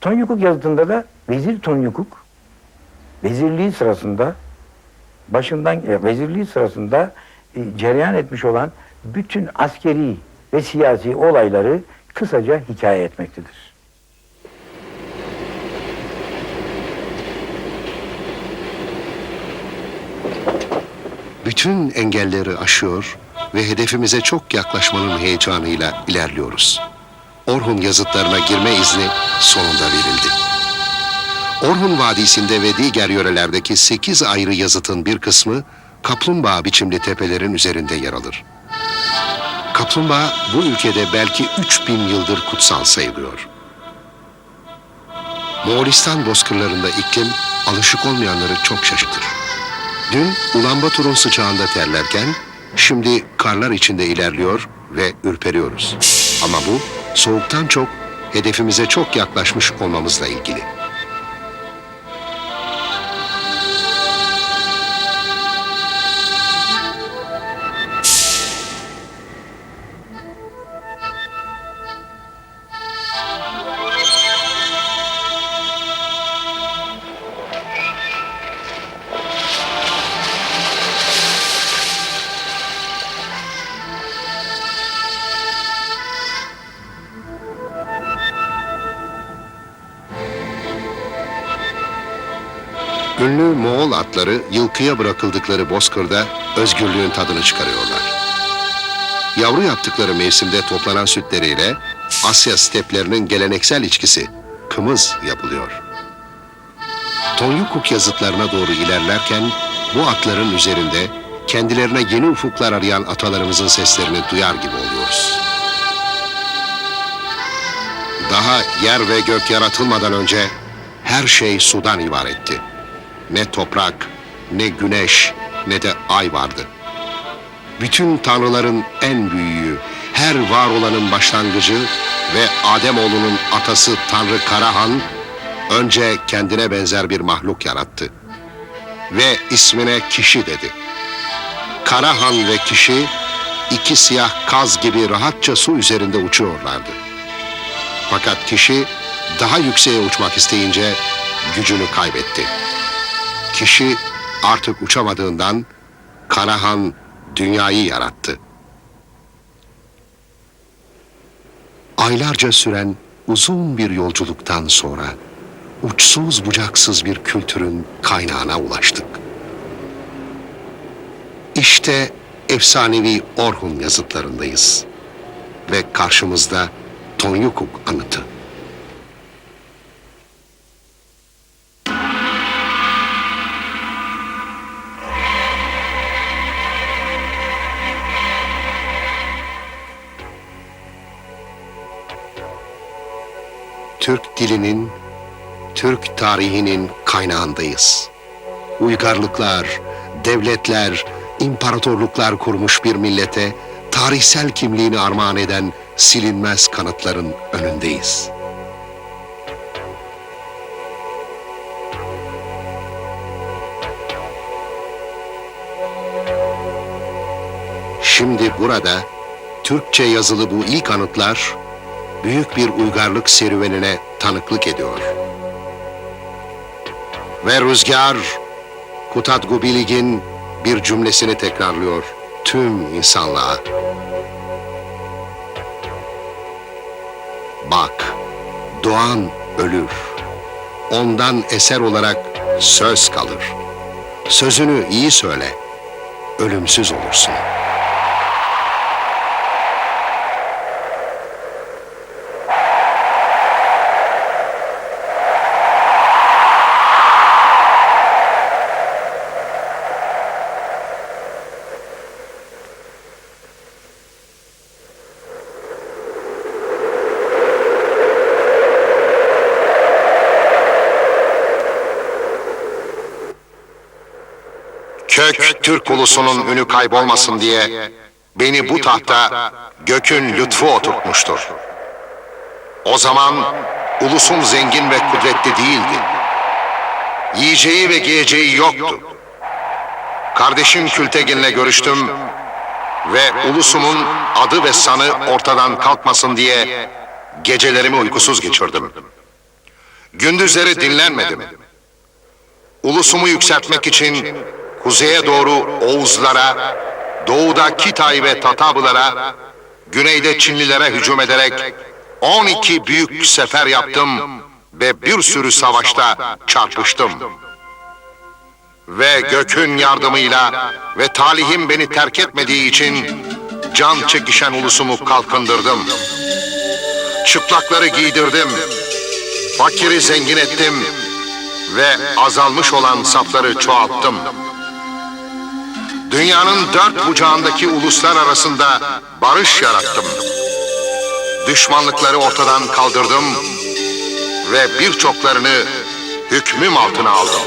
Tonyukuk yazıtında da Vezir Tonyukuk vezirliği sırasında başından e, vezirliği sırasında e, cereyan etmiş olan bütün askeri ve siyasi olayları kısaca hikaye etmektedir. Bütün engelleri aşıyor ve hedefimize çok yaklaşmanın heyecanıyla ilerliyoruz. Orhun yazıtlarına girme izni sonunda verildi. Orhun Vadisi'nde ve diğer yörelerdeki 8 ayrı yazıtın bir kısmı kaplumbağa biçimli tepelerin üzerinde yer alır. Kaplumbağa bu ülkede belki 3000 yıldır kutsal sayılıyor. Moğolistan bozkırlarında iklim alışık olmayanları çok şaşırtır. Dün Ulanbator'un sıcağında terlerken şimdi karlar içinde ilerliyor ve ürperiyoruz. Ama bu soğuktan çok hedefimize çok yaklaşmış olmamızla ilgili. Ünlü Moğol atları yılkıya bırakıldıkları bozkırda özgürlüğün tadını çıkarıyorlar. Yavru yaptıkları mevsimde toplanan sütleriyle Asya steplerinin geleneksel içkisi kımız yapılıyor. Tonyukuk yazıtlarına doğru ilerlerken bu atların üzerinde kendilerine yeni ufuklar arayan atalarımızın seslerini duyar gibi oluyoruz. Daha yer ve gök yaratılmadan önce her şey sudan ibaretti. Ne toprak, ne güneş, ne de ay vardı. Bütün tanrıların en büyüğü, her var olanın başlangıcı ve Ademoğlunun atası Tanrı Karahan önce kendine benzer bir mahluk yarattı. Ve ismine kişi dedi. Karahan ve kişi iki siyah kaz gibi rahatça su üzerinde uçuyorlardı. Fakat kişi daha yükseğe uçmak isteyince gücünü kaybetti. Kişi artık uçamadığından Karahan dünyayı yarattı. Aylarca süren uzun bir yolculuktan sonra uçsuz bucaksız bir kültürün kaynağına ulaştık. İşte efsanevi Orhun yazıtlarındayız ve karşımızda Tonyukuk anıtı. Türk dilinin, Türk tarihinin kaynağındayız. Uygarlıklar, devletler, imparatorluklar kurmuş bir millete tarihsel kimliğini armağan eden silinmez kanıtların önündeyiz. Şimdi burada Türkçe yazılı bu ilk anıtlar büyük bir uygarlık serüvenine tanıklık ediyor. Ve rüzgar Kutatgu Bilig'in bir cümlesini tekrarlıyor tüm insanlığa. Bak, doğan ölür. Ondan eser olarak söz kalır. Sözünü iyi söyle, ölümsüz olursun. Türk ulusunun ünü kaybolmasın diye beni bu tahta gökün lütfu oturtmuştur. O zaman ulusum zengin ve kudretli değildi. Yiyeceği ve giyeceği yoktu. Kardeşim Kültegin'le görüştüm ve ulusumun adı ve sanı ortadan kalkmasın diye Gecelerimi uykusuz geçirdim. Gündüzleri dinlenmedim. Ulusumu yükseltmek için kuzeye doğru Oğuzlara, doğuda Kitay ve Tatabılara, güneyde Çinlilere hücum ederek 12 büyük sefer yaptım ve bir sürü savaşta çarpıştım. Ve gökün yardımıyla ve talihim beni terk etmediği için can çekişen ulusumu kalkındırdım. Çıplakları giydirdim, fakiri zengin ettim ve azalmış olan safları çoğalttım. Dünyanın dört bucağındaki uluslar arasında barış yarattım. Düşmanlıkları ortadan kaldırdım ve birçoklarını hükmüm altına aldım.